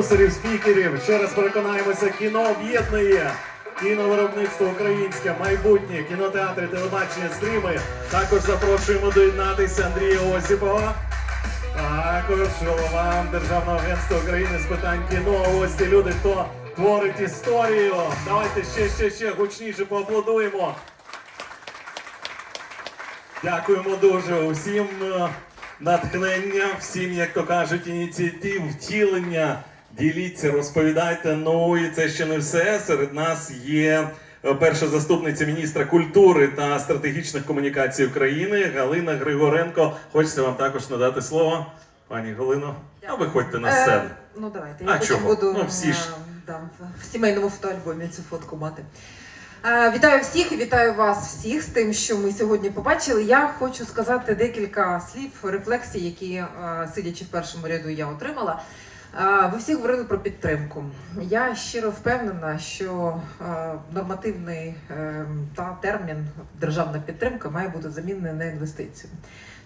Продюсерів, спікерів, ще раз переконаємося, кіно об'єднує. Кіновиробництво українське, майбутнє, кінотеатри, телебачення, стріми. Також запрошуємо доєднатися Андрія Осіпова. Також голова Державного агентства України з питань кіно. Ось ті люди, хто творить історію. Давайте ще, ще, ще гучніше поаплодуємо. Дякуємо дуже усім е, натхнення, всім, як то кажуть, ініціатив, втілення. Діліться, розповідайте. Ну і це ще не все. Серед нас є е, перша заступниця міністра культури та стратегічних комунікацій України Галина Григоренко. Хочеться вам також надати слово, пані Галино. А виходьте на Е, ну давайте. Я потім чого? буду Ну, всі ж. е, да, в сімейному фотоальбомі цю фотку мати. Е, Вітаю всіх і вітаю вас всіх з тим, що ми сьогодні побачили. Я хочу сказати декілька слів, рефлексій, які, е, сидячи в першому ряду, я отримала. Ви всі говорили про підтримку. Я щиро впевнена, що нормативний е, та термін державна підтримка має бути замінений на інвестицію.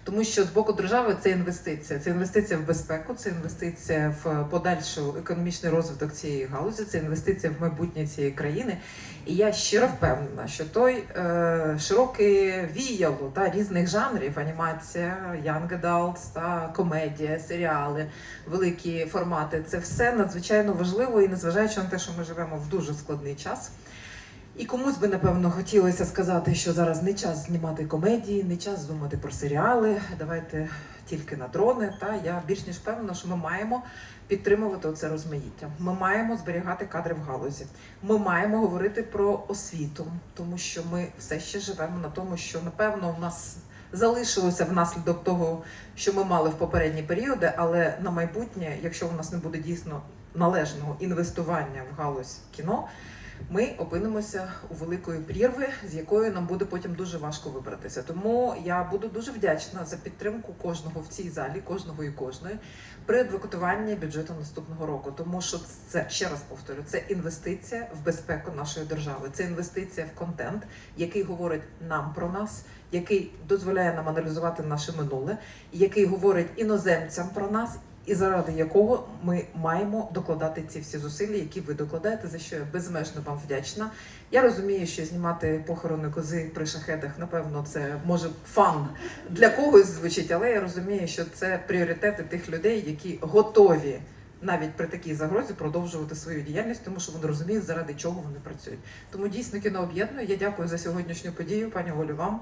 Тому що з боку держави це інвестиція. Це інвестиція в безпеку, це інвестиція в подальшу економічний розвиток цієї галузі, це інвестиція в майбутнє цієї країни. І я щиро впевнена, що той е, широке віяло та різних жанрів анімація, young adults та комедія, серіали, великі формати це все надзвичайно важливо і незважаючи на те, що ми живемо в дуже складний час. І комусь би напевно хотілося сказати, що зараз не час знімати комедії, не час думати про серіали. Давайте тільки на дрони. Та я більш ніж впевнена, що ми маємо підтримувати оце розмаїття. Ми маємо зберігати кадри в галузі. Ми маємо говорити про освіту, тому що ми все ще живемо на тому, що напевно в нас залишилося внаслідок того, що ми мали в попередні періоди, але на майбутнє, якщо у нас не буде дійсно належного інвестування в галузь кіно, ми опинимося у великої прірви, з якою нам буде потім дуже важко вибратися. Тому я буду дуже вдячна за підтримку кожного в цій залі, кожного і кожної при адвокатуванні бюджету наступного року. Тому що це ще раз повторю, це інвестиція в безпеку нашої держави. Це інвестиція в контент, який говорить нам про нас, який дозволяє нам аналізувати наше минуле, який говорить іноземцям про нас і заради якого ми маємо докладати ці всі зусилля, які ви докладаєте, за що я безмежно вам вдячна. Я розумію, що знімати похорони кози при шахедах, напевно, це може фан для когось звучить, але я розумію, що це пріоритети тих людей, які готові. Навіть при такій загрозі продовжувати свою діяльність, тому що вони розуміють, заради чого вони працюють. Тому дійсно кіно об'єднує. Я дякую за сьогоднішню подію, пані Олю, вам.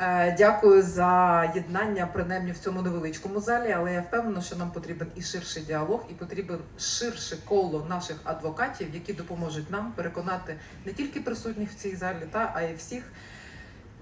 Е, Дякую за єднання, принаймні в цьому невеличкому залі. Але я впевнена, що нам потрібен і ширший діалог, і потрібен ширше коло наших адвокатів, які допоможуть нам переконати не тільки присутніх в цій залі, та а й всіх.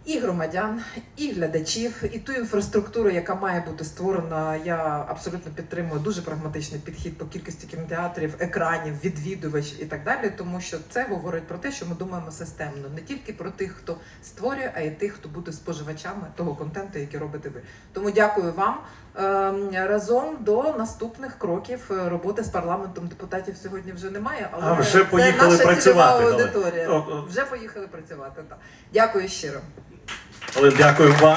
І громадян, і глядачів, і ту інфраструктуру, яка має бути створена. Я абсолютно підтримую дуже прагматичний підхід по кількості кінотеатрів, екранів, відвідувачів і так далі, тому що це говорить про те, що ми думаємо системно, не тільки про тих, хто створює, а й тих, хто буде споживачами того контенту, який робите ви. Тому дякую вам Ем, разом до наступних кроків роботи з парламентом. Депутатів сьогодні вже немає, але А вже це поїхали наша працювати, цільова аудиторія. Вже поїхали працювати. Так. Дякую щиро. Але дякую вам.